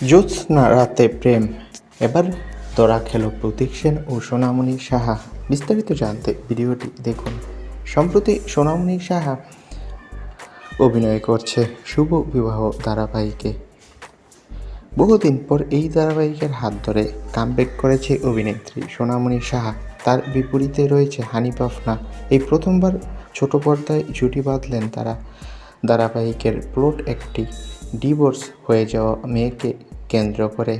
জ্যোৎস্না রাতে প্রেম। এবার ধরা খেল প্রতীক সেন ও সোনামণি সাহা। বিস্তারিত জানতে ভিডিওটি দেখুন। সম্প্রতি সোনামণি সাহা অভিনয় করছে শুভ বিবাহ ধারাবাহিকে। বহুদিন পর এই ধারাবাহিকের হাত ধরে কামব্যাক করেছে অভিনেত্রী সোনামণি সাহা। তার বিপরীতে রয়েছে হানিফ আফনা। এই প্রথমবার ছোট পর্দায় জুটি বাঁধলেন তারা। ধারাবাহিকের প্লট একটি ডিভোর্স হয়ে যাওয়া মেয়েকে কেন্দ্র করে,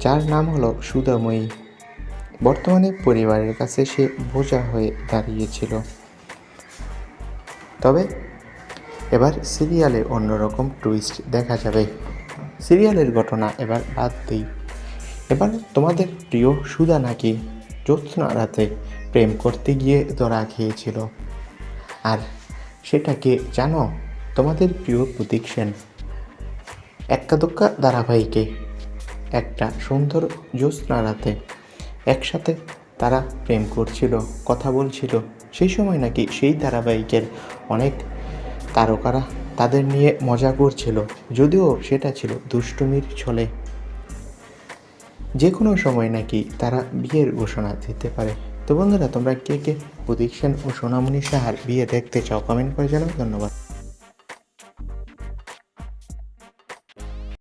যার নাম হলো সুধাময়ী বর্তমানে পরিবারের কাছে সে বোঝা হয়ে দাঁড়িয়েছিল। তবে এবার সিরিয়ালে অন্যরকম টুইস্ট দেখা যাবে। সিরিয়ালের ঘটনা এবার বাদ দিই। এবার তোমাদের প্রিয় সুধা নাকি জ্যোৎস্না রাতে প্রেম করতে গিয়ে ধরা খেয়েছিল? আর সেটাকে জানো? তোমাদের প্রিয় প্রতীক সেন। এক্কাদোক্কা ধারাবাহিকে একটা সুন্দর জ্যোৎস্না রাতে একসাথে তারা প্রেম করছিল, কথা বলছিল। সেই সময় নাকি সেই ধারাবাহিকের অনেক তারকারা তাদের নিয়ে মজা করছিল, যদিও সেটা ছিল দুষ্টুমির ছলে। যে কোনো সময় নাকি তারা বিয়ের ঘোষণা দিতে পারে। তো বন্ধুরা, তোমরা কে কে প্রদীপ সেন ও সোনামণি সাহার বিয়ে দেখতে চাও কমেন্ট করে জানাও। ধন্যবাদ।